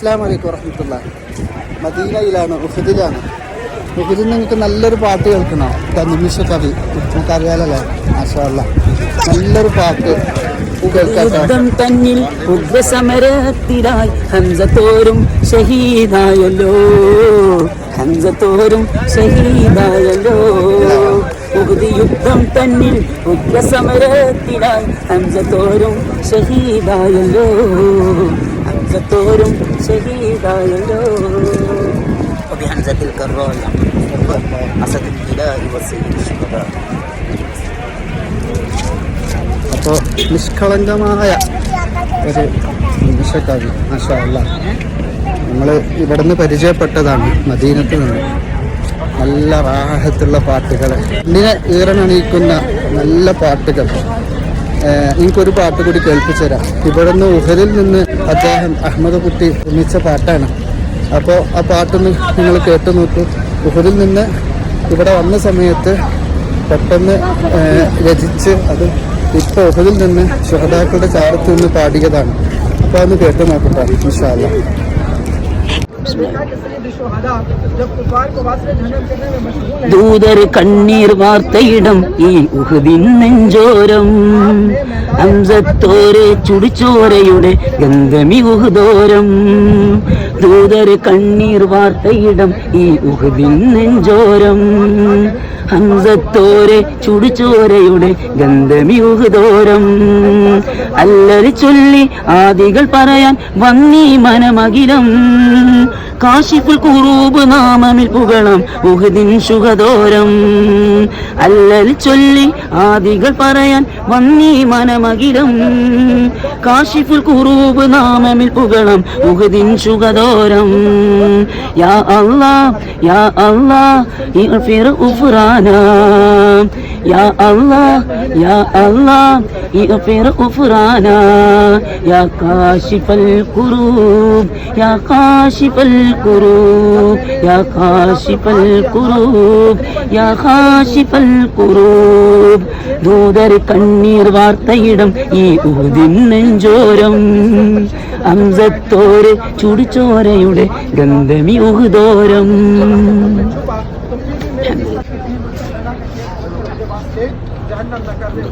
അസ്സാം വലൈക്കും വറഹമത്തുള്ള. മദീനയിലാണ് ഉഹദിലാണ്. ഉഹദിൽ നിങ്ങൾക്ക് നല്ലൊരു പാട്ട് കേൾക്കണം. നിമിഷ കവി നമുക്ക് അറിയാലല്ലേ മാഷാല്ല നല്ലൊരു പാട്ട് യുദ്ധം തന്നിൽ ഉഗ്രസമരത്തിലായി ഹംസത്തോരും ഷഹീദായല്ലോ. ഹംസത്തോരും ഷഹീദായല്ലോ. ഉഹുദ് യുദ്ധം തന്നിൽ ഉഗ്രസമരത്തിലായി ഹംസത്തോരും ഷഹീദായല്ലോ. ഹംസത്തോരും ഷഹീദായല്ലോ وبحمزة الكراية أسد الإله وسيد الشهداء അപ്പോൾ നിഷ്കളങ്കമായ ഒരു നിമിഷക്കവി മാഷാല്ല നമ്മൾ ഇവിടെ നിന്ന് പരിചയപ്പെട്ടതാണ് മദീനത്ത് നിന്ന് നല്ല റാഹത്തുള്ള പാട്ടുകൾ ഇതിനെ ഈറനണിയിക്കുന്ന നല്ല പാട്ടുകൾ ഏഹ് എനിക്കൊരു പാട്ട് കൂടി കേൾപ്പിച്ചു തരാം. ഇവിടെ നിന്ന് ഉഹരിൽ നിന്ന് അദ്ദേഹം അഹമ്മദ് കുട്ടി ഒന്നിച്ച പാട്ടാണ്. അപ്പോൾ ആ പാട്ടൊന്ന് നിങ്ങൾ കേട്ടു നോക്കൂ. ഉഹരിൽ നിന്ന് ഇവിടെ വന്ന സമയത്ത് പെട്ടെന്ന് രചിച്ച് അത് ഇപ്പോൾ ഉഹദിൽ നിന്ന് ശുഹദാക്കളുടെ ചാരത്ത് നിന്ന് പാടിയതാണ്. അപ്പോൾ അതൊന്ന് കേട്ടു നോക്കട്ടെ ഇൻഷാല്ല ദൂതർ കണ്ണീർ വാർത്തയിടം ഈ ഉഹുദിൻ നെഞ്ചോരം. ഹംസത്തോരെ ചുടിച്ചോരയുടെ ഗന്ധമി ഉഹുദോരം. ദൂതർ കണ്ണീർ വാർത്തയിടം ഈ ഉഹുദിൻ നെഞ്ചോരം. ഹംസത്തോരെ ചുടിച്ചോരയുടെ ഗന്ധമ്യൂഹദോരം അല്ലറി ചൊല്ലി ആദികൾ പറയാൻ വന്നീ മനമകിലം. കാശിഫുൽ കുറൂബ് നാമമിൽ പുകളം ഉഹദിൻ ശുഖദോരം. അല്ലൽ ചൊല്ലി ആദികൾ പറയാൻ വന്നീ മനമകിലം. കാശിഫുൽ കുറൂബ് നാമമിൽ പുകളം ഉഹദിൻ ശുഖദോരം. യാ അല്ലാ യാ അല്ലാ ഇഗ്ഫിർ ഉഫ്റാന. യാ അല്ലാ യാ അല്ലാ ഇഗ്ഫിർ ഉഫ്റാന യാ കാശിഫൽ കുറൂബ് യാ കാശിഫൽ الكروب يا كاشف الكروب يا كاشف الكروب ദൂതർ കണ്ണീർ വാർത്തയിടം ഈ ഊതിൻ നെഞ്ചോരം അംസത്തോര് ചുടിച്ചോരയുടെ ഗന്ധമി ഉഹുദോരം जाहन्नम न कर दे